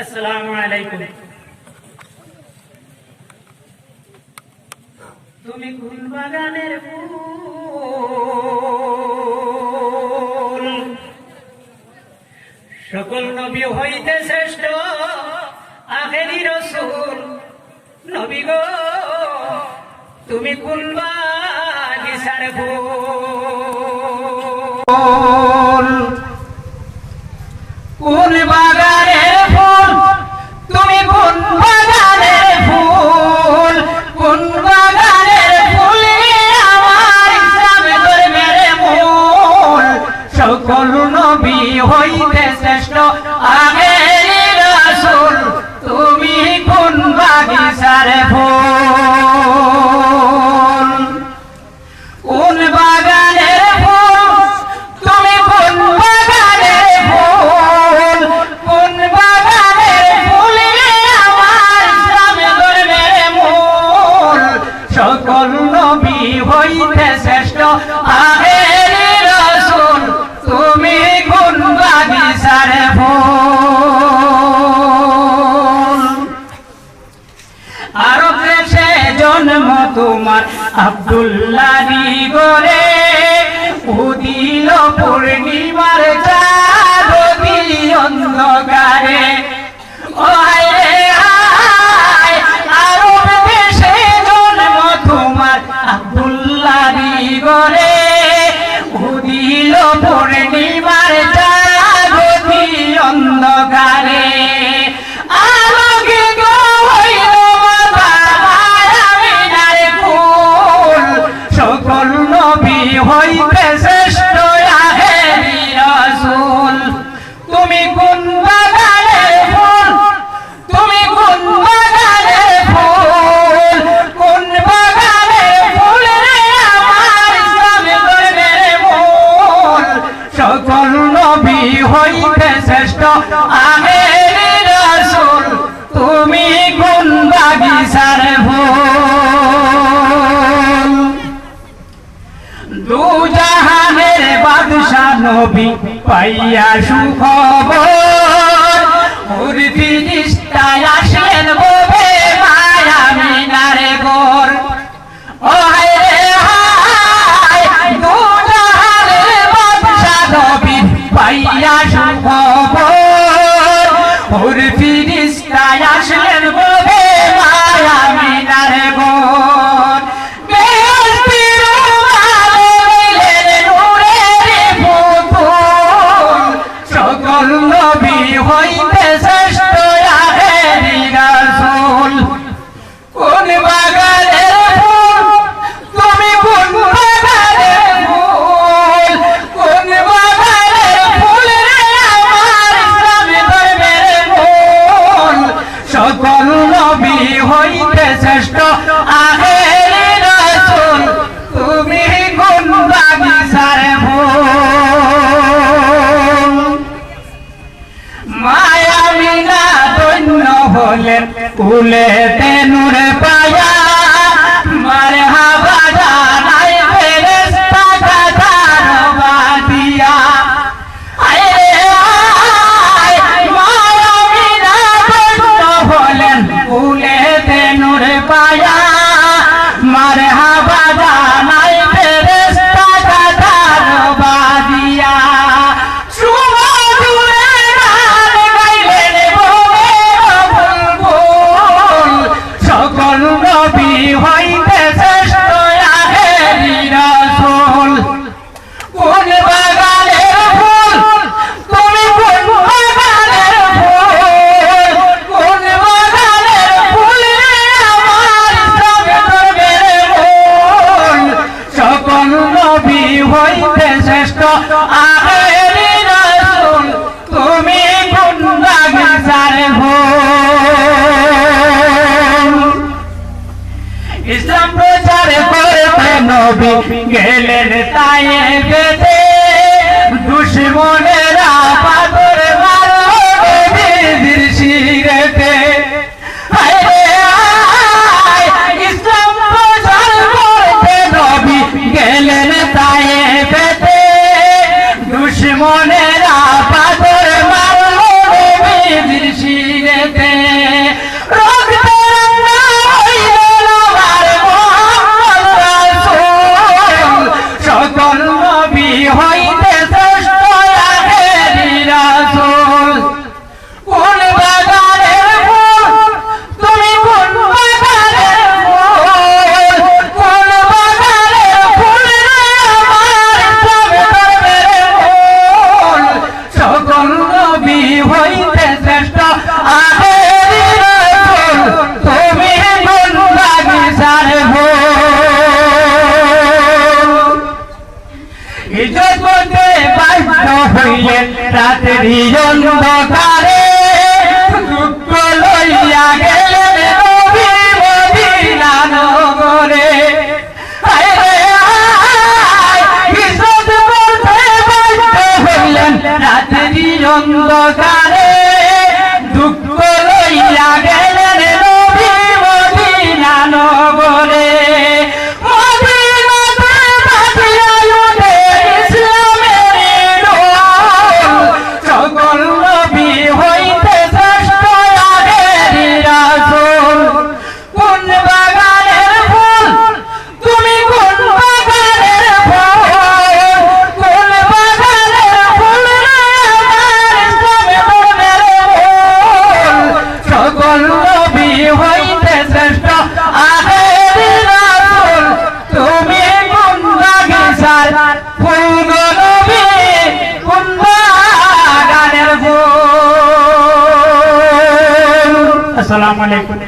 আসসালামু আলাইকুম। তুমি কোন বাগানের ফুল। সকল নবী হইতে শ্রেষ্ঠ, আখেরি রসুল। নবী গো, তুমি কোন বাগিচার ফুল। আমার আব্দুল্লাহ গরে উদিল পূর্ণিমার যা more as a নবী পাইয়া সুখবর। নিষ্ঠায় মায়া মিনারে গোর ও হায় হায় দুজাহারে বাদশা নবী পাইয়া সুখবর। মুরবি নিষ্ঠায় আসলেন 我比你一年，三十。ভুলে তেনুর পা ইসলাম প্রচার করতে নবী গেলেন, তাই বেদে দুশ্মনেরা পাথর মারো নবীর শিরেতে ইসলাম প্রচার করতে নবী রাত্রি অন্ধকারে দুঃখ লইয়া গেলেন নবী মদিনা নগরে। রাত্রি অন্ধকারে দুঃখ asalaamaaleykum